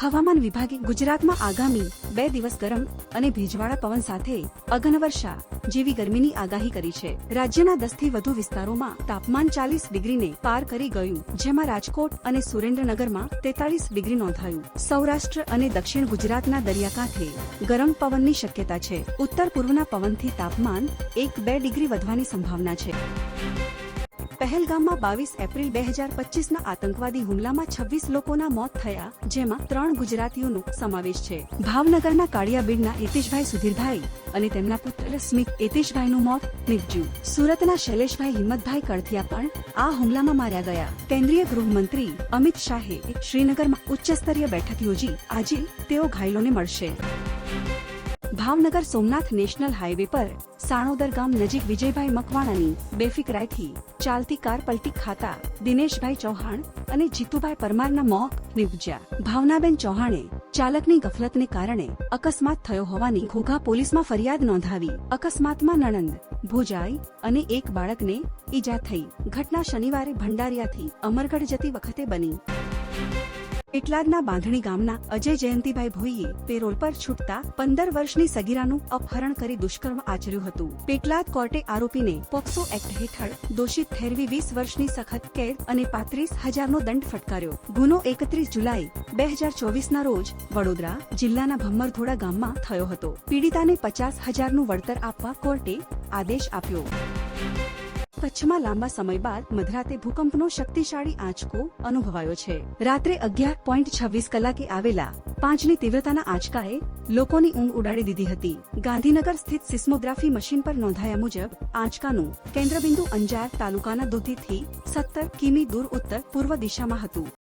હવામાન વિભાગે ગુજરાતમાં આગામી બે દિવસ ગરમ અને ભેજવાળા પવન સાથે અગનવર્ષા જેવી ગરમીની આગાહી કરી છે. રાજ્યના દસથી વધુ વિસ્તારોમાં તાપમાન ચાલીસ ડિગ્રીને પાર કરી ગયું, જેમાં રાજકોટ અને સુરેન્દ્રનગરમાં તેતાલીસ ડિગ્રી નોંધાયું. સૌરાષ્ટ્ર અને દક્ષિણ ગુજરાતના દરિયાકાંઠે ગરમ પવનની શક્યતા છે. ઉત્તર પૂર્વના પવનથી તાપમાન એક બે ડિગ્રી વધવાની સંભાવના છે. પહેલગામમાં બાવીસ એપ્રિલ બે હજાર પચીસના આતંકવાદી હુમલામાં છવ્વીસ લોકોના મોત થયા, જેમાં ત્રણ ગુજરાતીઓનો સમાવેશ છે. ભાવનગરના કાળિયાબીડના હિતેશભાઈ સુધીરભાઈ અને તેમના પુત્ર સ્મિત હિતેશભાઈનું મોત નિપજ્યું. સુરતના શૈલેષભાઈ હિંમતભાઈ કળથિયા પણ આ હુમલામાં માર્યા ગયા. કેન્દ્રીય ગૃહમંત્રી અમિત શાહે શ્રીનગરમાં ઉચ્ચસ્તરીય બેઠક યોજી, આજે તેઓ ઘાયલોને મળશે. ભાવનગર સોમનાથ નેશનલ હાઈવે પર સાણોદર ગામ નજીક વિજયભાઈ મકવાણાની બેફિકરાઈથી ચાલતી કાર પલટી ખાતા દિનેશભાઈ ચૌહાણ અને જીતુભાઈ પરમારના મોત નીપજ્યા. ભાવનાબેન ચૌહાણે ચાલકની ગફલતને કારણે અકસ્માત થયો હોવાની ઘોઘા પોલીસમાં ફરિયાદ નોંધાવી અકસ્માતમાં નણંદ ભોજાઈ અને એક બાળકને ઈજા થઈ. ઘટના શનિવારે ભંડારિયાથી અમરગઢ જતી વખતે બની. પેટલાદના બાંધણી ગામના અજય જયંતિભાઈ ભોઈએ પેરોલ પર છૂટતા પંદર વર્ષની સગીરાનું અપહરણ કરી દુષ્કર્મ આચર્યું હતું. પેટલાદ કોર્ટે આરોપીને પોક્સો એક્ટ હેઠળ દોષિત ઠેરવી વીસ વર્ષની સખત કેદ અને પાંત્રીસ હજારનો દંડ ફટકાર્યો. ગુનો એકત્રીસ જુલાઈ, બે હજાર ચોવીસના રોજ વડોદરા જિલ્લાના ભમ્મરધોડા ગામમાં થયો હતો. પીડિતાને પચાસ હજારનું વળતર આપવા કોર્ટે આદેશ આપ્યો. કચ્છમાં લાંબા સમય બાદ મધરાતે ભૂકંપનો શક્તિશાળી આંચકો અનુભવાયો છે. રાત્રે અગિયાર પોઈન્ટ છવ્વીસ કલાકે આવેલા પાંચની તીવ્રતાના આંચકાએ લોકોની ઊંઘ ઉડાડી દીધી હતી. ગાંધીનગર સ્થિત સિસ્મોગ્રાફી મશીન પર નોંધાયા મુજબ, આંચકાનું કેન્દ્રબિંદુ અંજાર તાલુકાના દુધીથી સત્તર કિમી દૂર ઉત્તર પૂર્વ દિશામાં હતું.